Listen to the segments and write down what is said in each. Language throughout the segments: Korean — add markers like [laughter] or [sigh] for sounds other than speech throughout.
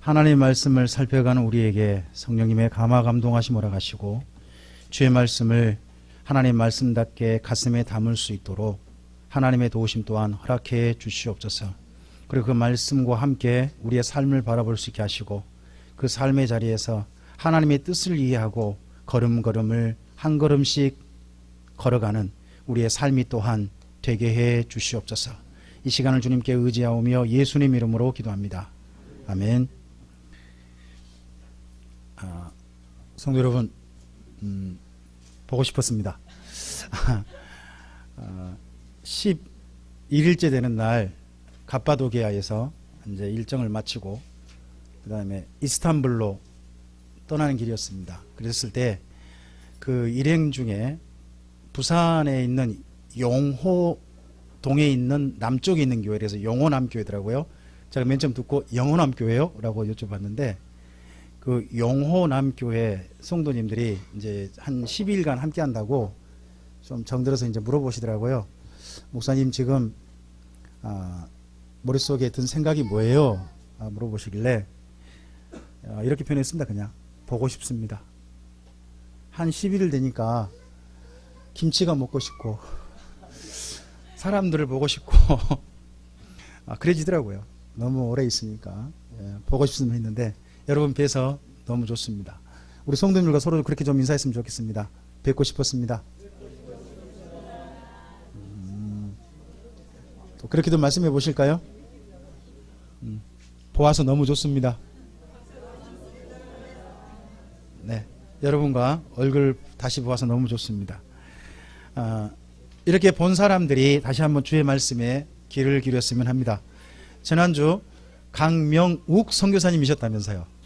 하나님의 말씀을 살펴가는 우리에게 성령님의 감화 감동하심 허락하시고 주의 말씀을 하나님의 말씀답게 가슴에 담을 수 있도록 하나님의 도우심 또한 허락해 주시옵소서. 그리고 그 말씀과 함께 우리의 삶을 바라볼 수 있게 하시고 그 삶의 자리에서 하나님의 뜻을 이해하고 걸음걸음을 한 걸음씩 걸어가는 우리의 삶이 또한 되게 해 주시옵소서. 이 시간을 주님께 의지하오며 예수님 이름으로 기도합니다. 아멘. 아, 성도 여러분, 음, 보고 싶었습니다. [laughs] 아, 11일째 되는 날 갑바도기아에서 이제 일정을 마치고 그 다음에 이스탄불로 떠나는 길이었습니다. 그랬을 때 그 일행 중에 부산에 있는 용호 동에 있는 남쪽에 있는 교회 그래서 용호남 교회더라고요. 제가 맨 처음 듣고 영호남 교회요? 라고 여쭤봤는데 그 용호남교회 성도님들이 이제 한 10일간 함께 한다고 좀 정들어서 이제 물어보시더라고요. 목사님 지금 아, 머릿속에 든 생각이 뭐예요? 아, 물어보시길래 아, 이렇게 표현했습니다. 그냥 보고 싶습니다. 한 11일 되니까 김치가 먹고 싶고 사람들을 보고 싶고 [laughs] 아, 그래지더라고요. 너무 오래 있으니까 예, 보고 싶으면 했는데 여러분 뵈서 너무 좋습니다. 우리 성도님들과 서로 그렇게 좀 인사했으면 좋겠습니다. 뵙고 싶었습니다. 음, 또 그렇게도 말씀해 보실까요? 음, 보아서 너무 좋습니다. 네, 여러분과 얼굴 다시 보아서 너무 좋습니다. 아, 이렇게 본 사람들이 다시 한번 주의 말씀에 귀를 기울였으면 합니다. 지난주 강명욱 선교사님이셨다면서요.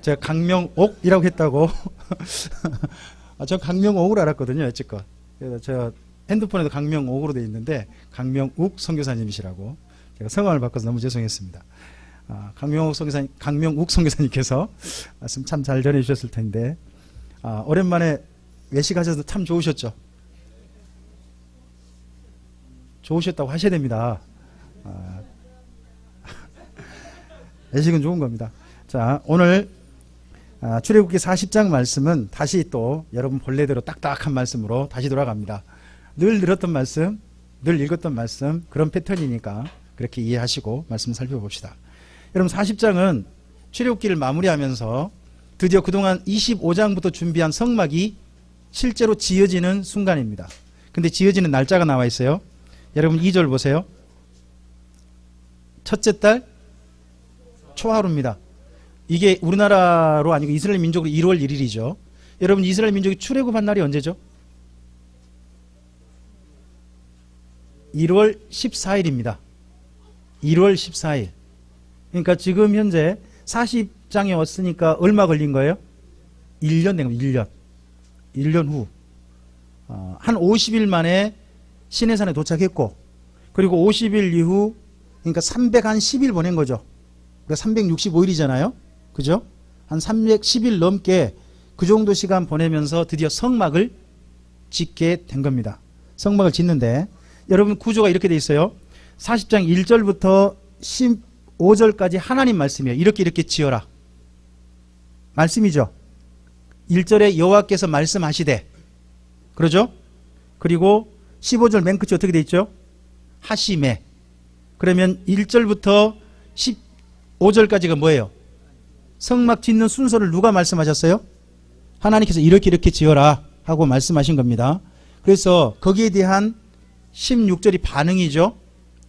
제가 강명옥이라고 했다고. [laughs] 아, 저 강명옥을 알았거든요, 여태껏. 그래서 저 핸드폰에도 강명옥으로 돼 있는데 강명욱 선교사님이시라고 제가 성함을 바꿔서 너무 죄송했습니다. 아, 강명욱 선교사님, 강명욱 선교사님께서 말씀 참 잘 전해 주셨을 텐데 아, 오랜만에 외식하셔서 참 좋으셨죠. 좋으셨다고 하셔야 됩니다. 아, [laughs] 외식은 좋은 겁니다. 자, 오늘 아, 출애굽기 40장 말씀은 다시 또 여러분 본래대로 딱딱한 말씀으로 다시 돌아갑니다. 늘 들었던 말씀, 늘 읽었던 말씀 그런 패턴이니까 그렇게 이해하시고 말씀 살펴봅시다. 여러분 40장은 출애굽기를 마무리하면서 드디어 그동안 25장부터 준비한 성막이 실제로 지어지는 순간입니다. 근데 지어지는 날짜가 나와 있어요. 여러분 2절 보세요. 첫째 달 초하루입니다. 이게 우리나라로 아니고 이스라엘 민족으로 1월 1일이죠. 여러분 이스라엘 민족이 출애굽한 날이 언제죠? 1월 14일입니다. 1월 14일. 그러니까 지금 현재 40장에 왔으니까 얼마 걸린 거예요? 1년 된 겁니다. 1년. 1년 후. 어, 한 50일 만에 시내산에 도착했고 그리고 50일 이후 그러니까 310일 보낸 거죠. 그러니까 365일이잖아요. 그죠? 한 310일 넘게 그 정도 시간 보내면서 드디어 성막을 짓게 된 겁니다. 성막을 짓는데 여러분 구조가 이렇게 돼 있어요. 40장 1절부터 15절까지 하나님 말씀이에요. 이렇게 이렇게 지어라. 말씀이죠. 1절에 여호와께서 말씀하시되 그러죠? 그리고 15절 맨 끝이 어떻게 돼 있죠? 하심에 그러면 1절부터 15절까지가 뭐예요? 성막 짓는 순서를 누가 말씀하셨어요? 하나님께서 이렇게 이렇게 지어라 하고 말씀하신 겁니다. 그래서 거기에 대한 16절이 반응이죠.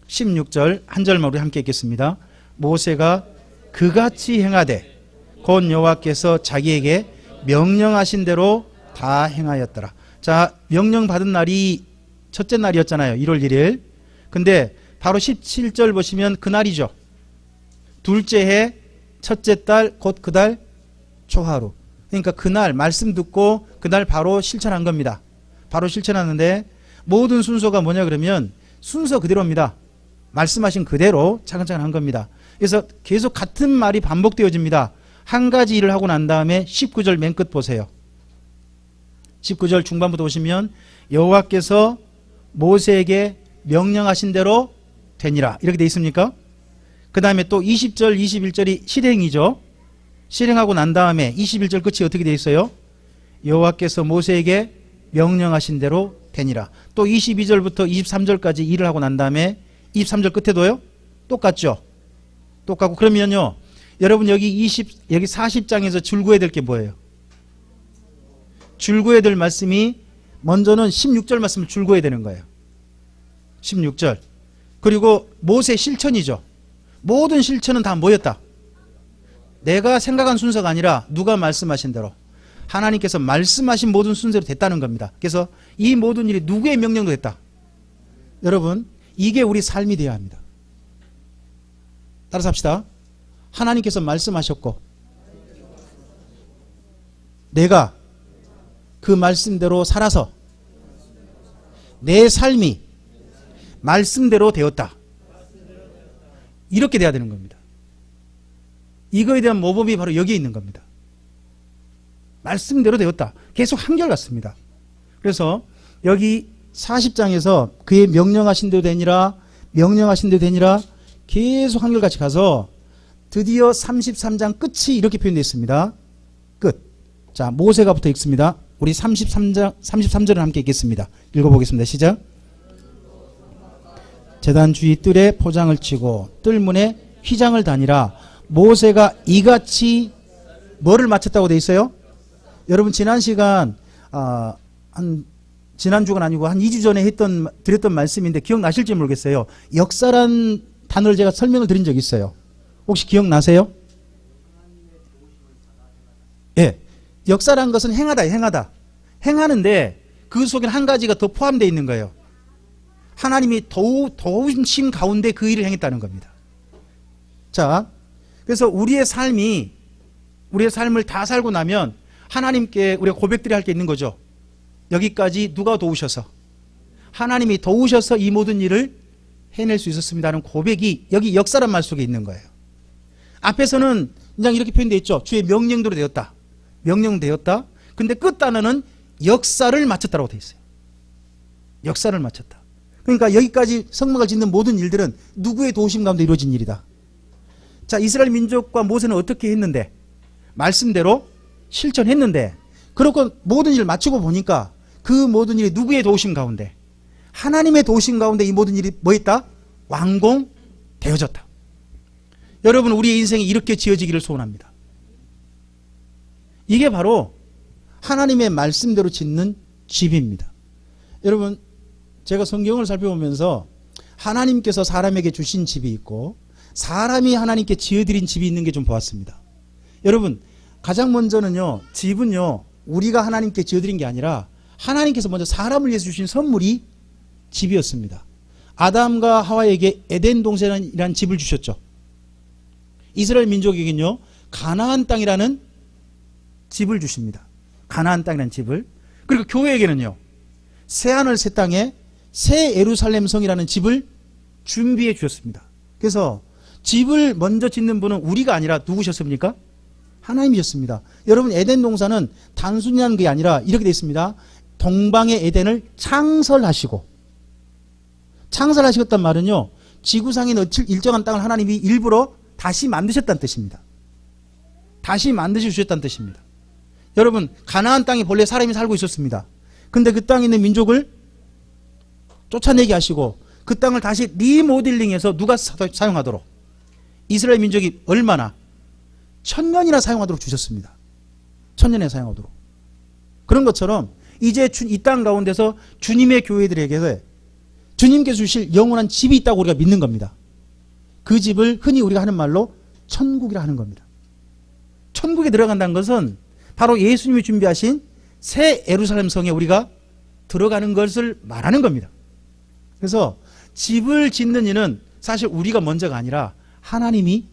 16절 한 절만 우리 함께 읽겠습니다. 모세가 그같이 행하되 곧 여호와께서 자기에게 명령하신 대로 다 행하였더라. 자, 명령 받은 날이 첫째 날이었잖아요. 1월 1일. 근데 바로 17절 보시면 그날이죠. 둘째 해 첫째 달 곧 그 달 초하루. 그러니까 그날 말씀 듣고 그날 바로 실천한 겁니다. 바로 실천하는데 모든 순서가 뭐냐 그러면 순서 그대로입니다. 말씀하신 그대로 차근차근 한 겁니다. 그래서 계속 같은 말이 반복되어집니다. 한 가지 일을 하고 난 다음에 19절 맨 끝 보세요. 19절 중반부터 보시면 여호와께서 모세에게 명령하신 대로 되니라. 이렇게 돼 있습니까? 그 다음에 또 20절, 21절이 실행이죠. 실행하고 난 다음에 21절 끝이 어떻게 되어 있어요? 여호와께서 모세에게 명령하신 대로 되니라. 또 22절부터 23절까지 일을 하고 난 다음에 23절 끝에도요. 똑같죠. 똑같고 그러면요. 여러분 여기 20 여기 40장에서 줄구해야 될 게 뭐예요? 줄구해야 될 말씀이 먼저는 16절 말씀을 줄구해야 되는 거예요. 16절. 그리고 모세 실천이죠. 모든 실천은 다 뭐였다? 내가 생각한 순서가 아니라 누가 말씀하신 대로 하나님께서 말씀하신 모든 순서로 됐다는 겁니다. 그래서 이 모든 일이 누구의 명령도 됐다. 여러분, 이게 우리 삶이 되어야 합니다. 따라서 합시다. 하나님께서 말씀하셨고 내가 그 말씀대로 살아서 내 삶이 말씀대로 되었다. 이렇게 돼야 되는 겁니다. 이거에 대한 모범이 바로 여기에 있는 겁니다. 말씀대로 되었다. 계속 한결같습니다. 그래서 여기 40장에서 그의 명령하신 대로 되니라 명령하신 대로 되니라 계속 한결같이 가서 드디어 33장 끝이 이렇게 표현되어 있습니다. 끝. 자, 모세가 붙어 있습니다. 우리 33장 33절을 함께 읽겠습니다. 읽어 보겠습니다. 시작. 재단 주위 뜰에 포장을 치고 뜰문에 휘장을 다니라 모세가 이같이 뭐를 마쳤다고 돼 있어요? 여러분 지난 시간 아, 한 지난 주가 아니고 한 2주 전에 했던 드렸던 말씀인데 기억나실지 모르겠어요. 역사란 단어를 제가 설명을 드린 적이 있어요. 혹시 기억나세요? 예. 역사란 것은 행하다, 행하다. 행하는데 그 속에는 한 가지가 더 포함되어 있는 거예요. 하나님이 더우, 더우심 가운데 그 일을 행했다는 겁니다. 자, 그래서 우리의 삶이, 우리의 삶을 다 살고 나면 하나님께 우리가 고백들이 할 게 있는 거죠. 여기까지 누가 도우셔서, 하나님이 도우셔서 이 모든 일을 해낼 수 있었습니다는 고백이 여기 역사란 말 속에 있는 거예요. 앞에서는 그냥 이렇게 표현되어 있죠. 주의 명령대로 되었다. 명령되었다. 근데 끝 단어는 역사를 마쳤다라고 되어 있어요. 역사를 마쳤다. 그러니까 여기까지 성막을 짓는 모든 일들은 누구의 도우심 가운데 이루어진 일이다. 자, 이스라엘 민족과 모세는 어떻게 했는데? 말씀대로 실천했는데, 그렇고 모든 일을 마치고 보니까 그 모든 일이 누구의 도우심 가운데? 하나님의 도우심 가운데 이 모든 일이 뭐 했다? 완공되어졌다. 여러분, 우리의 인생이 이렇게 지어지기를 소원합니다. 이게 바로 하나님의 말씀대로 짓는 집입니다. 여러분, 제가 성경을 살펴보면서 하나님께서 사람에게 주신 집이 있고 사람이 하나님께 지어드린 집이 있는 게 좀 보았습니다. 여러분, 가장 먼저는요, 집은요, 우리가 하나님께 지어드린 게 아니라 하나님께서 먼저 사람을 위해서 주신 선물이 집이었습니다. 아담과 하와에게 에덴 동산이라는 집을 주셨죠. 이스라엘 민족에게는요, 가나안 땅이라는 집을 주십니다. 가나안 땅이라는 집을. 그리고 교회에게는요, 새하늘 새 땅에 새 예루살렘 성이라는 집을 준비해 주셨습니다. 그래서 집을 먼저 짓는 분은 우리가 아니라 누구셨습니까? 하나님이셨습니다. 여러분 에덴 동산은 단순히 한게 아니라 이렇게 되어 있습니다. 동방의 에덴을 창설하시고 창설하시겠단 말은요. 지구상에 일정한 땅을 하나님이 일부러 다시 만드셨다는 뜻입니다. 다시 만드셔 주셨다는 뜻입니다. 여러분 가나안 땅에 본래 사람이 살고 있었습니다. 근데 그 땅에 있는 민족을 쫓아내게 하시고 그 땅을 다시 리모델링해서 누가 사용하도록 이스라엘 민족이 얼마나 천년이나 사용하도록 주셨습니다. 천년에 사용하도록. 그런 것처럼 이제 이 땅 가운데서 주님의 교회들에게 주님께서 주실 영원한 집이 있다고 우리가 믿는 겁니다. 그 집을 흔히 우리가 하는 말로 천국이라 하는 겁니다. 천국에 들어간다는 것은 바로 예수님이 준비하신 새 예루살렘 성에 우리가 들어가는 것을 말하는 겁니다. 그래서 집을 짓는 이는 사실 우리가 먼저가 아니라 하나님이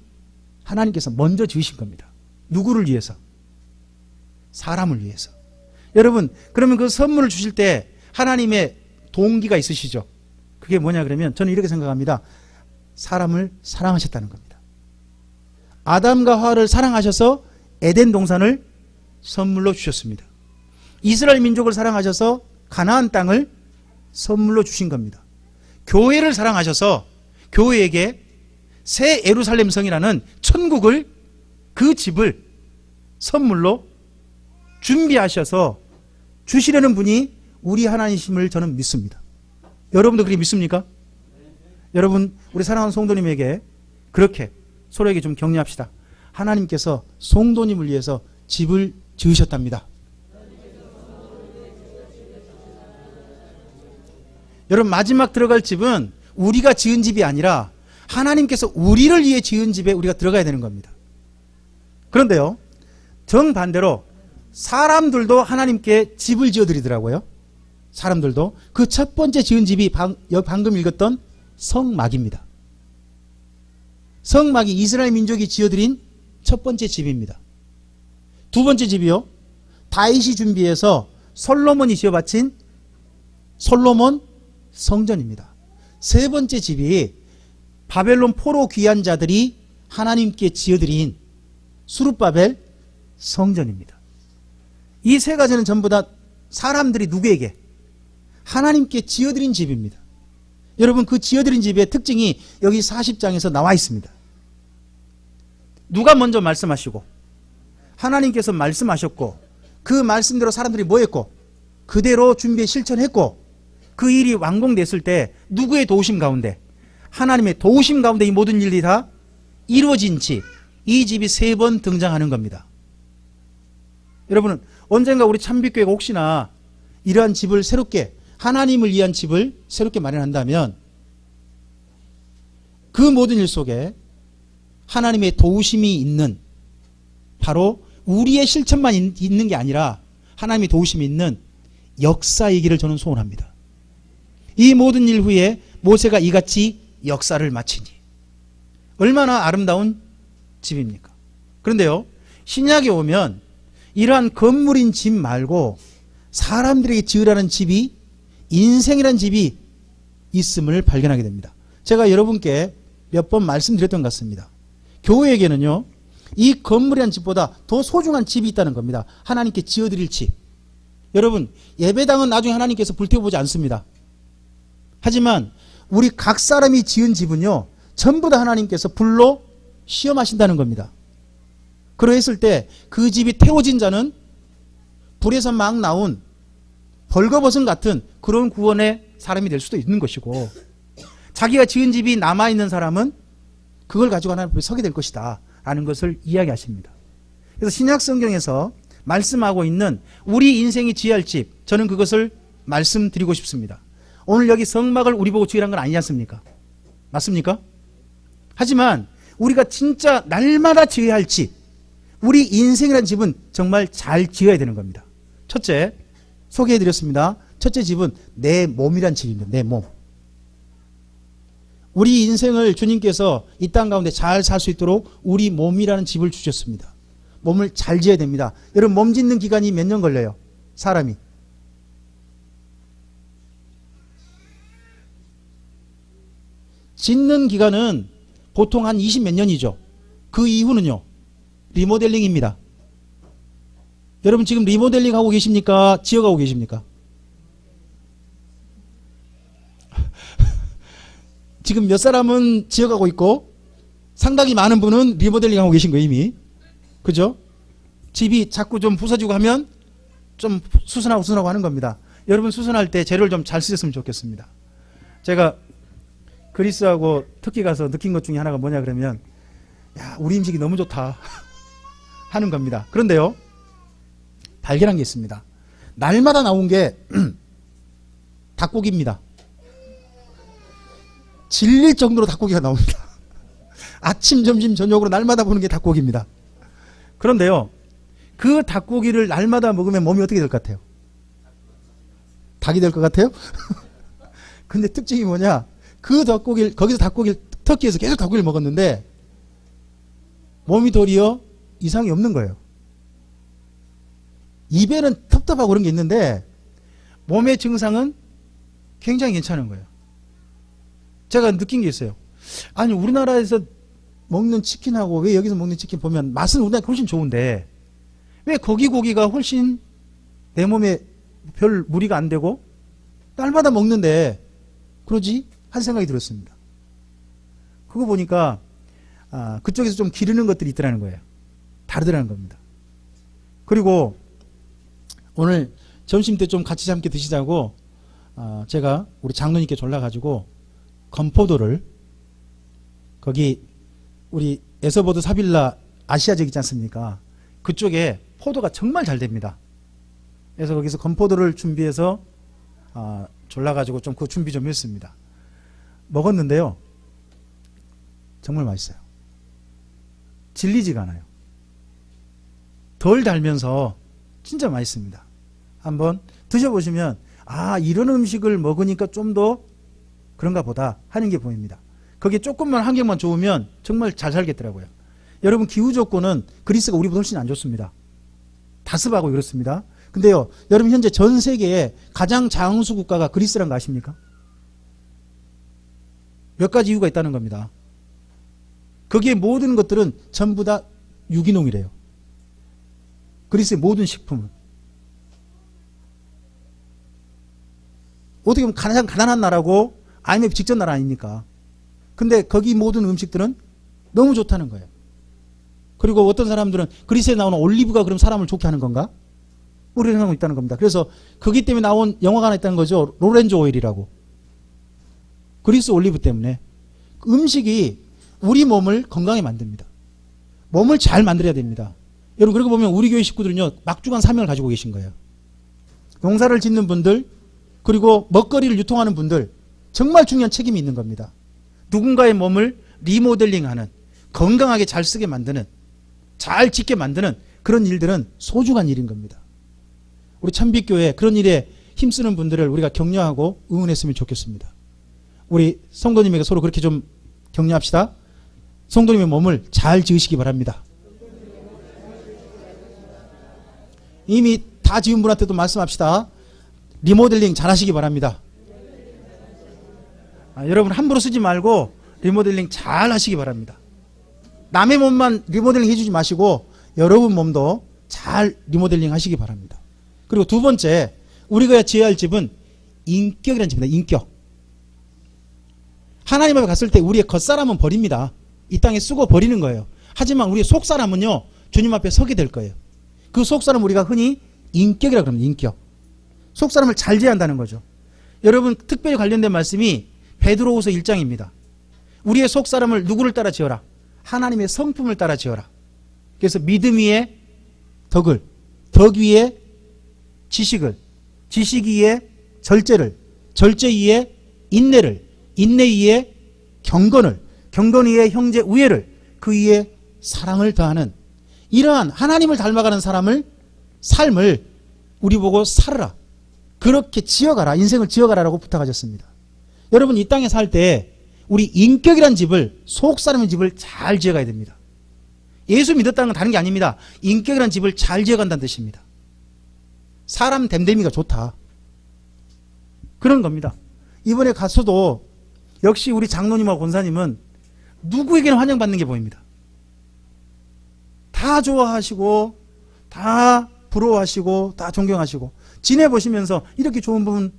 하나님께서 먼저 지으신 겁니다. 누구를 위해서? 사람을 위해서. 여러분, 그러면 그 선물을 주실 때 하나님의 동기가 있으시죠? 그게 뭐냐 그러면 저는 이렇게 생각합니다. 사람을 사랑하셨다는 겁니다. 아담과 하와를 사랑하셔서 에덴 동산을 선물로 주셨습니다. 이스라엘 민족을 사랑하셔서 가나안 땅을 선물로 주신 겁니다. 교회를 사랑하셔서 교회에게 새 예루살렘 성이라는 천국을 그 집을 선물로 준비하셔서 주시려는 분이 우리 하나님이심을 저는 믿습니다. 여러분도 그렇게 믿습니까? 여러분 우리 사랑하는 성도님에게 그렇게 서로에게 좀 격려합시다. 하나님께서 성도님을 위해서 집을 지으셨답니다. 여러분 마지막 들어갈 집은 우리가 지은 집이 아니라 하나님께서 우리를 위해 지은 집에 우리가 들어가야 되는 겁니다. 그런데요. 정반대로 사람들도 하나님께 집을 지어 드리더라고요. 사람들도 그 첫 번째 지은 집이 방금 읽었던 성막입니다. 성막이 이스라엘 민족이 지어드린 첫 번째 집입니다. 두 번째 집이요. 다윗이 준비해서 솔로몬이 지어 바친 솔로몬 성전입니다. 세 번째 집이 바벨론 포로 귀한 자들이 하나님께 지어드린 수르바벨 성전입니다. 이 세 가지는 전부 다 사람들이 누구에게 하나님께 지어드린 집입니다. 여러분 그 지어드린 집의 특징이 여기 40장에서 나와 있습니다. 누가 먼저 말씀하시고 하나님께서 말씀하셨고 그 말씀대로 사람들이 뭐 했고 그대로 준비해 실천했고 그 일이 완공됐을 때 누구의 도우심 가운데 하나님의 도우심 가운데 이 모든 일이 다 이루어진 집, 이 집이 세 번 등장하는 겁니다. 여러분은 언젠가 우리 참빛교회가 혹시나 이러한 집을 새롭게 하나님을 위한 집을 새롭게 마련한다면 그 모든 일 속에 하나님의 도우심이 있는 바로 우리의 실천만 있- 있는 게 아니라 하나님의 도우심이 있는 역사이기를 저는 소원합니다. 이 모든 일 후에 모세가 이같이 역사를 마치니 얼마나 아름다운 집입니까? 그런데요, 신약에 오면 이러한 건물인 집 말고 사람들에게 지으라는 집이 인생이라는 집이 있음을 발견하게 됩니다. 제가 여러분께 몇 번 말씀드렸던 것 같습니다. 교회에게는요, 이 건물이라는 집보다 더 소중한 집이 있다는 겁니다. 하나님께 지어드릴 집. 여러분, 예배당은 나중에 하나님께서 불태워보지 않습니다. 하지만 우리 각 사람이 지은 집은요, 전부 다 하나님께서 불로 시험하신다는 겁니다. 그러했을 때 그 집이 태워진 자는 불에서 막 나온 벌거벗은 같은 그런 구원의 사람이 될 수도 있는 것이고 자기가 지은 집이 남아있는 사람은 그걸 가지고 하나님 앞에 서게 될 것이다 라는 것을 이야기하십니다. 그래서 신약 성경에서 말씀하고 있는 우리 인생이 지어야 할 집, 저는 그것을 말씀드리고 싶습니다. 오늘 여기 성막을 우리 보고 지으라는 건 아니지 않습니까? 맞습니까? 하지만 우리가 진짜 날마다 지어야 할 집, 우리 인생이라는 집은 정말 잘 지어야 되는 겁니다. 첫째, 소개해드렸습니다. 첫째 집은 내 몸이란 집입니다. 내 몸. 우리 인생을 주님께서 이 땅 가운데 잘 살 수 있도록 우리 몸이라는 집을 주셨습니다. 몸을 잘 지어야 됩니다. 여러분, 몸 짓는 기간이 몇 년 걸려요? 사람이. 짓는 기간은 보통 한 20 몇 년이죠. 그 이후는요, 리모델링입니다. 여러분 지금 리모델링 하고 계십니까? 지어가고 계십니까? [laughs] 지금 몇 사람은 지어가고 있고 상당히 많은 분은 리모델링 하고 계신 거예요 이미. 그죠? 집이 자꾸 좀 부서지고 하면 좀 수선하고 수선하고 하는 겁니다. 여러분 수선할 때 재료를 좀 잘 쓰셨으면 좋겠습니다. 제가 그리스하고 터키 가서 느낀 것 중에 하나가 뭐냐 그러면 야 우리 음식이 너무 좋다 [laughs] 하는 겁니다. 그런데요 발견한 게 있습니다. 날마다 나온 게 [clears throat] 닭고기입니다. 질릴 정도로 닭고기가 나옵니다. [laughs] 아침, 점심, 저녁으로 날마다 보는 게 닭고기입니다. 그런데요, 그 닭고기를 날마다 먹으면 몸이 어떻게 될 것 같아요? 닭이 될 것 같아요? [laughs] 근데 특징이 뭐냐? 그 닭고기를, 거기서 닭고기를, 터키에서 계속 닭고기를 먹었는데, 몸이 도리어 이상이 없는 거예요. 입에는 텁텁하고 그런 게 있는데 몸의 증상은 굉장히 괜찮은 거예요. 제가 느낀 게 있어요. 아니 우리나라에서 먹는 치킨하고 왜 여기서 먹는 치킨 보면 맛은 우리나라 훨씬 좋은데 왜 거기 고기가 훨씬 내 몸에 별 무리가 안 되고 날마다 먹는데 그러지 한 생각이 들었습니다. 그거 보니까 아, 그쪽에서 좀 기르는 것들이 있더라는 거예요. 다르더라는 겁니다. 그리고 오늘 점심 때 좀 같이 함께 드시자고 아, 제가 우리 장로님께 졸라가지고 건포도를 거기 우리 에서보드 사빌라 아시아 지역 있지 않습니까? 그쪽에 포도가 정말 잘 됩니다. 그래서 거기서 건포도를 준비해서 아, 졸라가지고 좀 그 준비 좀 했습니다. 먹었는데요. 정말 맛있어요. 질리지가 않아요. 덜 달면서 진짜 맛있습니다. 한번 드셔보시면 아 이런 음식을 먹으니까 좀 더 그런가 보다 하는 게 보입니다. 거기에 조금만 환경만 좋으면 정말 잘 살겠더라고요. 여러분 기후 조건은 그리스가 우리보다 훨씬 안 좋습니다. 다습하고 그렇습니다. 근데요, 여러분 현재 전 세계에 가장 장수 국가가 그리스란 거 아십니까? 몇 가지 이유가 있다는 겁니다. 거기에 모든 것들은 전부 다 유기농이래요. 그리스의 모든 식품은. 어떻게 보면 가장 가난한 나라고 IMF 직전 나라 아닙니까? 근데 거기 모든 음식들은 너무 좋다는 거예요. 그리고 어떤 사람들은 그리스에 나오는 올리브가 그럼 사람을 좋게 하는 건가? 우리 생각하고 있다는 겁니다. 그래서 거기 때문에 나온 영화가 하나 있다는 거죠. 로렌즈 오일이라고. 그리스 올리브 때문에 그 음식이 우리 몸을 건강하게 만듭니다. 몸을 잘 만들어야 됩니다. 여러분 그러고 보면 우리 교회 식구들은요 막중한 사명을 가지고 계신 거예요. 농사를 짓는 분들 그리고 먹거리를 유통하는 분들 정말 중요한 책임이 있는 겁니다. 누군가의 몸을 리모델링하는 건강하게 잘 쓰게 만드는 잘 짓게 만드는 그런 일들은 소중한 일인 겁니다. 우리 참빛교회 그런 일에 힘쓰는 분들을 우리가 격려하고 응원했으면 좋겠습니다. 우리 성도님에게 서로 그렇게 좀 격려합시다. 성도님의 몸을 잘 지으시기 바랍니다. 이미 다 지은 분한테도 말씀합시다. 리모델링 잘 하시기 바랍니다. 아, 여러분 함부로 쓰지 말고 리모델링 잘 하시기 바랍니다. 남의 몸만 리모델링 해주지 마시고 여러분 몸도 잘 리모델링 하시기 바랍니다. 그리고 두 번째 우리가 지어야 할 집은 인격이라는 집입니다. 인격. 하나님 앞에 갔을 때 우리의 겉사람은 버립니다. 이 땅에 쓰고 버리는 거예요. 하지만 우리의 속사람은요 주님 앞에 서게 될 거예요. 그 속사람 우리가 흔히 인격이라고 그럽니다. 인격. 속사람을 잘 지어야 한다는 거죠. 여러분 특별히 관련된 말씀이 베드로후서 1장입니다. 우리의 속사람을 누구를 따라 지어라? 하나님의 성품을 따라 지어라. 그래서 믿음 위에 덕을, 덕 위에 지식을, 지식 위에 절제를, 절제 위에 인내를, 인내 위에 경건을, 경건 위에 형제 우애를, 그 위에 사랑을 더하는 이러한 하나님을 닮아가는 사람을 삶을 우리 보고 살으라. 그렇게 지어가라. 인생을 지어가라라고 부탁하셨습니다. 여러분 이 땅에 살 때 우리 인격이란 집을 속 사람의 집을 잘 지어가야 됩니다. 예수 믿었다는 건 다른 게 아닙니다. 인격이란 집을 잘 지어간다는 뜻입니다. 사람 됨됨이가 좋다. 그런 겁니다. 이번에 가서도 역시 우리 장로님하고 권사님은 누구에게나 환영받는 게 보입니다. 다 좋아하시고 다 부러워하시고 다 존경하시고 지내보시면서 이렇게 좋은 분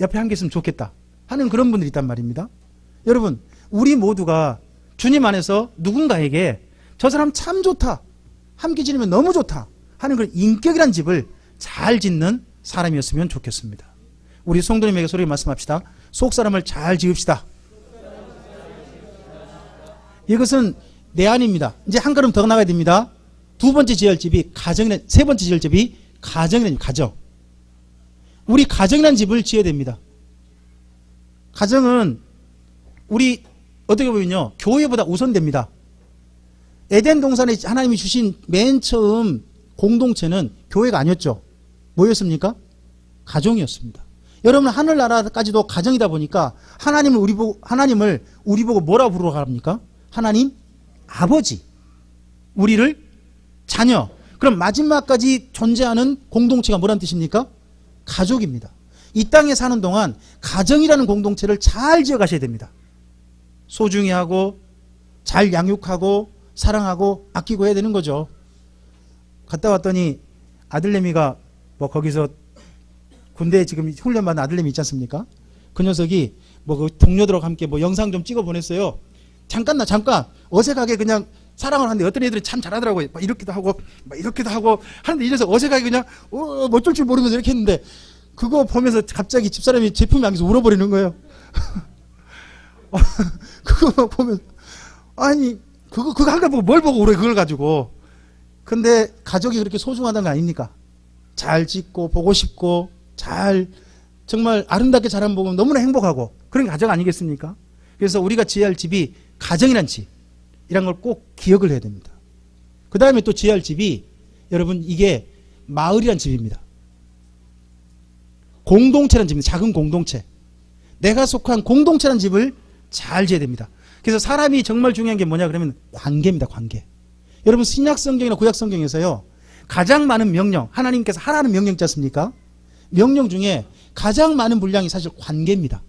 옆에 한 개 있으면 좋겠다 하는 그런 분들이 있단 말입니다. 여러분 우리 모두가 주님 안에서 누군가에게 저 사람 참 좋다 함께 지내면 너무 좋다 하는 그런 인격이란 집을 잘 짓는 사람이었으면 좋겠습니다. 우리 성도님에게 소리 말씀합시다. 속 사람을 잘 지읍시다. 이것은 내 안입니다. 이제 한 걸음 더 나가야 됩니다. 두 번째 지을 집이 가정이란 세 번째 지을 집이 가정이란 가정. 우리 가정이란 집을 지어야 됩니다. 가정은 우리 어떻게 보면요 교회보다 우선됩니다. 에덴 동산에 하나님이 주신 맨 처음 공동체는 교회가 아니었죠. 뭐였습니까? 가정이었습니다. 여러분 하늘나라까지도 가정이다 보니까 하나님을 우리 보고 하나님을 우리 보고 뭐라 부르러 갑니까? 하나님 아버지. 우리를 자녀. 그럼 마지막까지 존재하는 공동체가 뭐란 뜻입니까? 가족입니다. 이 땅에 사는 동안 가정이라는 공동체를 잘 지어 가셔야 됩니다. 소중히 하고 잘 양육하고 사랑하고 아끼고 해야 되는 거죠. 갔다 왔더니 아들내미가 뭐 거기서 군대에 지금 훈련받은 아들내미 있지 않습니까? 그 녀석이 뭐 그 동료들하고 함께 뭐 영상 좀 찍어 보냈어요. 잠깐 나 잠깐 어색하게 그냥 사랑을 하는데 어떤 애들이 참 잘하더라고요. 막 이렇게도 하고 막 이렇게도 하고 하는데 이래서 어색하게 그냥 어, 어쩔 줄 모르면서 이렇게 했는데 그거 보면서 갑자기 집사람이 제품이 안겨서 울어버리는 거예요. [laughs] 어, 그거 보면 아니 그거 그거 한거 보고 뭘 보고 울어 그걸 가지고 근데 가족이 그렇게 소중하다는 거 아닙니까? 잘 짓고 보고 싶고 잘 정말 아름답게 자란 보면 너무나 행복하고 그런 게 가정 아니겠습니까? 그래서 우리가 지어야 할 집이 가정이란 집 이런 걸꼭 기억을 해야 됩니다. 그 다음에 또 지어야 할 집이 여러분 이게 마을이란 집입니다. 공동체란 집입니다. 작은 공동체. 내가 속한 공동체란 집을 잘 지어야 됩니다. 그래서 사람이 정말 중요한 게 뭐냐 그러면 관계입니다. 관계. 여러분 신약 성경이나 구약 성경에서요. 가장 많은 명령, 하나님께서 하라는 명령 있지 않습니까? 명령 중에 가장 많은 분량이 사실 관계입니다.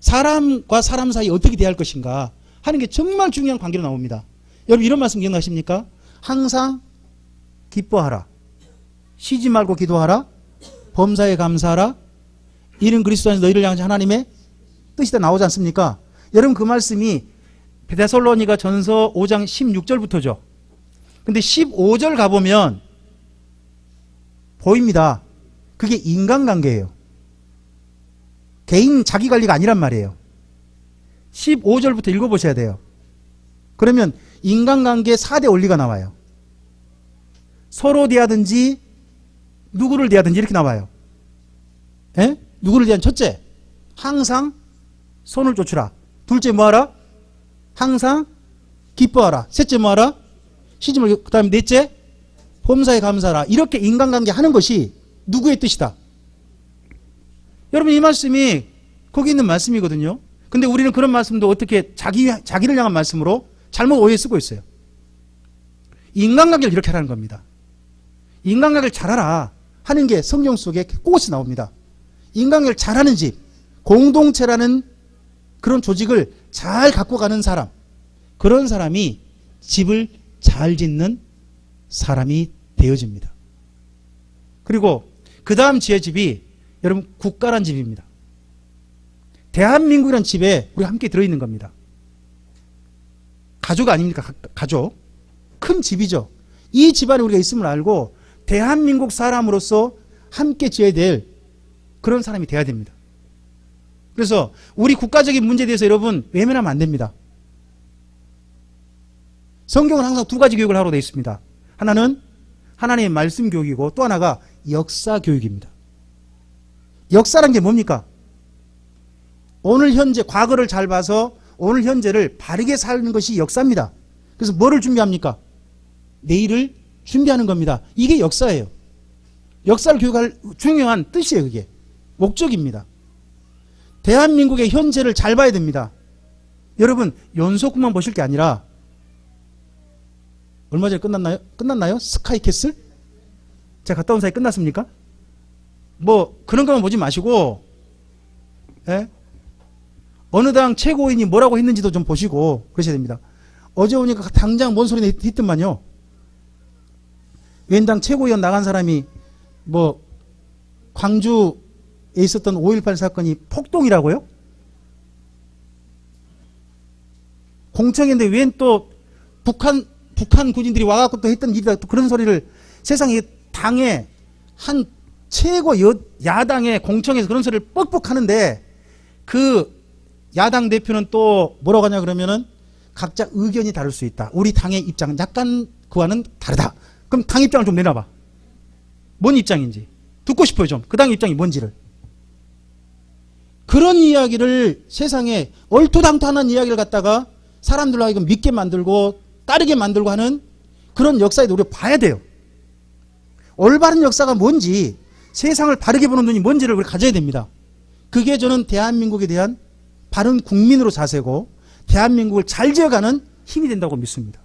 사람과 사람 사이 어떻게 대할 것인가 하는 게 정말 중요한 관계로 나옵니다. 여러분 이런 말씀 기억나십니까? 항상 기뻐하라. 쉬지 말고 기도하라. 범사에 감사하라. 이는 그리스도 안에서 너희를 향한 하나님의 뜻이 다 나오지 않습니까? 여러분 그 말씀이 베데솔로니가 전서 5장 16절부터죠. 근데 15절 가보면 보입니다. 그게 인간관계예요. 개인 자기 관리가 아니란 말이에요. 15절부터 읽어보셔야 돼요. 그러면 인간관계 4대 원리가 나와요. 서로 대하든지 누구를 대하든지 이렇게 나와요. 에? 누구를 대한 첫째, 항상 손을 쫓으라. 둘째 뭐하라? 항상 기뻐하라. 셋째 뭐하라? 말고 그 다음에 넷째 범사에 감사하라. 이렇게 인간관계 하는 것이 누구의 뜻이다? 여러분 이 말씀이 거기 있는 말씀이거든요. 근데 우리는 그런 말씀도 어떻게 자기 자기를 향한 말씀으로 잘못 오해 쓰고 있어요. 인간관계를 이렇게 하라는 겁니다. 인간관계를 잘하라 하는 게 성경 속에 꽃이 나옵니다. 인간관계를 잘하는 집, 공동체라는 그런 조직을 잘 갖고 가는 사람, 그런 사람이 집을 잘 짓는 사람이 되어집니다. 그리고 그 다음 지혜 집이 여러분 국가란 집입니다. 대한민국이란 집에 우리 함께 들어있는 겁니다. 가족 아닙니까? 가- 가족. 큰 집이죠. 이 집안에 우리가 있음을 알고 대한민국 사람으로서 함께 지어야 될 그런 사람이 돼야 됩니다. 그래서 우리 국가적인 문제에 대해서 여러분 외면하면 안 됩니다. 성경은 항상 두 가지 교육을 하고 되어 있습니다. 하나는 하나님의 말씀 교육이고 또 하나가 역사 교육입니다. 역사란 게 뭡니까? 오늘 현재 과거를 잘 봐서 오늘 현재를 바르게 사는 것이 역사입니다. 그래서 뭐를 준비합니까? 내일을 준비하는 겁니다. 이게 역사예요. 역사를 교육할 중요한 뜻이에요, 그게. 목적입니다. 대한민국의 현재를 잘 봐야 됩니다. 여러분, 연속구만 보실 게 아니라 얼마 전에 끝났나요? 끝났나요? 스카이캐슬? 제가 갔다 온 사이 끝났습니까? 뭐 그런 것만 보지 마시고 예? 어느 당 최고인이 뭐라고 했는지도 좀 보시고 그러셔야 됩니다. 어제 오니까 당장 뭔 소리 했- 했더만요. 웬당 최고위원 나간 사람이 뭐 광주에 있었던 5.18 사건이 폭동이라고요? 공청회인데 웬 또 북한 북한 군인들이 와갖고 또 했던 일이다 또 그런 소리를 세상에 당에 한 최고 여, 야당의 공청에서 그런 소리를 뻑뻑 하는데 그 야당 대표는 또 뭐라고 하냐 그러면은 각자 의견이 다를 수 있다. 우리 당의 입장은 약간 그와는 다르다. 그럼 당 입장을 좀 내놔봐. 뭔 입장인지. 듣고 싶어요, 좀. 그 당 입장이 뭔지를. 그런 이야기를 세상에 얼토당토하는 이야기를 갖다가 사람들로 하여금 믿게 만들고 따르게 만들고 하는 그런 역사에도 우리가 봐야 돼요. 올바른 역사가 뭔지 세상을 바르게 보는 눈이 뭔지를 우리 가져야 됩니다. 그게 저는 대한민국에 대한 바른 국민으로 자세고 대한민국을 잘 지어가는 힘이 된다고 믿습니다.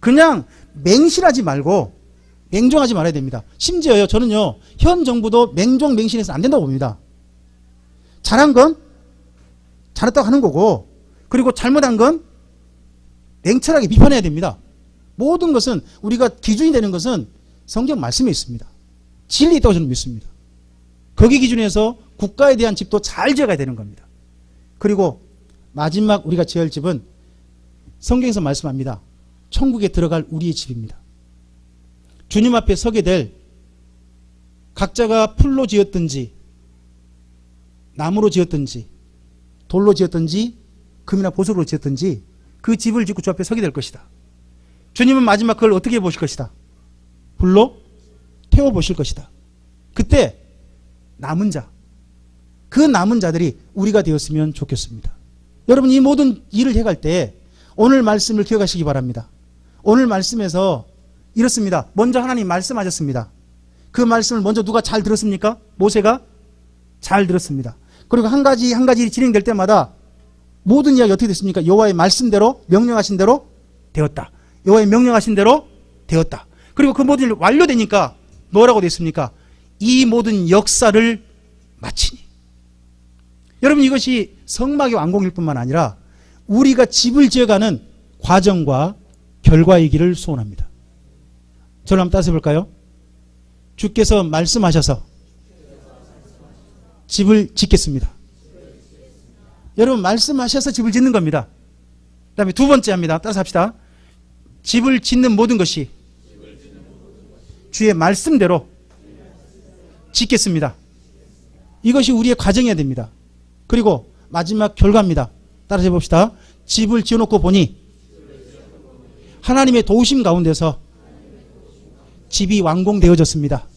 그냥 맹신하지 말고 맹종하지 말아야 됩니다. 심지어요, 저는요, 현 정부도 맹종 맹신해서 안 된다고 봅니다. 잘한 건 잘했다고 하는 거고, 그리고 잘못한 건 냉철하게 비판해야 됩니다. 모든 것은 우리가 기준이 되는 것은 성경 말씀에 있습니다. 진리 있다고 저는 믿습니다. 거기 기준에서 국가에 대한 집도 잘 지어가야 되는 겁니다. 그리고 마지막 우리가 지을 집은 성경에서 말씀합니다. 천국에 들어갈 우리의 집입니다. 주님 앞에 서게 될 각자가 풀로 지었든지 나무로 지었든지 돌로 지었든지 금이나 보석으로 지었든지 그 집을 짓고 주 앞에 서게 될 것이다. 주님은 마지막 그걸 어떻게 보실 것이다. 불로 태워 보실 것이다. 그때 남은 자, 그 남은 자들이 우리가 되었으면 좋겠습니다. 여러분 이 모든 일을 해갈 때 오늘 말씀을 기억하시기 바랍니다. 오늘 말씀에서 이렇습니다. 먼저 하나님 말씀하셨습니다. 그 말씀을 먼저 누가 잘 들었습니까? 모세가 잘 들었습니다. 그리고 한 가지 한 가지 진행될 때마다 모든 이야기 어떻게 됐습니까? 여호와의 말씀대로 명령하신 대로 되었다. 여호와의 명령하신 대로 되었다. 그리고 그 모든 일 완료되니까 뭐라고 됐습니까? 이 모든 역사를 마치니. 여러분 이것이 성막의 완공일 뿐만 아니라 우리가 집을 지어가는 과정과 결과이기를 소원합니다. 저를 한번 따서 볼까요? 주께서 말씀하셔서 집을 짓겠습니다. 여러분 말씀하셔서 집을 짓는 겁니다. 그 다음에 두 번째 합니다. 따라서 합시다. 집을 짓는 모든 것이 주의 말씀대로 짓겠습니다. 이것이 우리의 과정이어야 됩니다. 그리고 마지막 결과입니다. 따라서 해봅시다. 집을 지어놓고 보니 하나님의 도우심 가운데서 집이 완공되어졌습니다.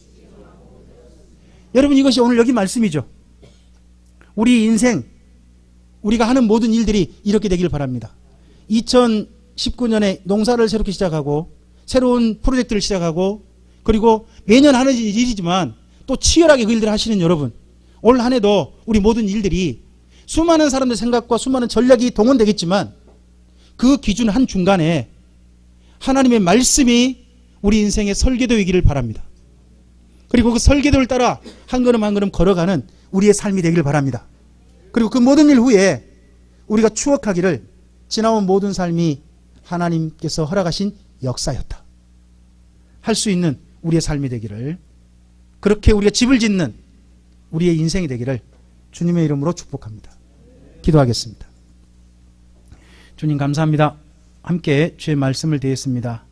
여러분 이것이 오늘 여기 말씀이죠. 우리 인생 우리가 하는 모든 일들이 이렇게 되길 바랍니다. 2019년에 농사를 새롭게 시작하고 새로운 프로젝트를 시작하고 그리고 매년 하는 일이지만 또 치열하게 그 일들을 하시는 여러분 올 한 해도 우리 모든 일들이 수많은 사람들 생각과 수많은 전략이 동원되겠지만 그 기준 한 중간에 하나님의 말씀이 우리 인생의 설계도이기를 바랍니다. 그리고 그 설계도를 따라 한 걸음 한 걸음 걸어가는 우리의 삶이 되기를 바랍니다. 그리고 그 모든 일 후에 우리가 추억하기를 지나온 모든 삶이 하나님께서 허락하신 역사였다. 할 수 있는 우리의 삶이 되기를 그렇게 우리가 집을 짓는 우리의 인생이 되기를 주님의 이름으로 축복합니다. 기도하겠습니다. 주님 감사합니다. 함께 주의 말씀을 드렸습니다.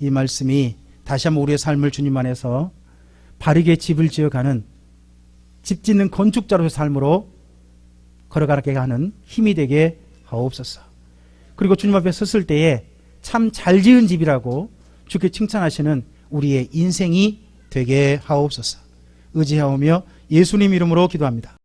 이 말씀이 다시 한번 우리의 삶을 주님 안에서 바르게 집을 지어가는 집 짓는 건축자로의 삶으로 걸어가게 하는 힘이 되게 하옵소서. 그리고 주님 앞에 섰을 때에 참 잘 지은 집이라고 주께 칭찬하시는 우리의 인생이 되게 하옵소서. 의지하오며 예수님 이름으로 기도합니다.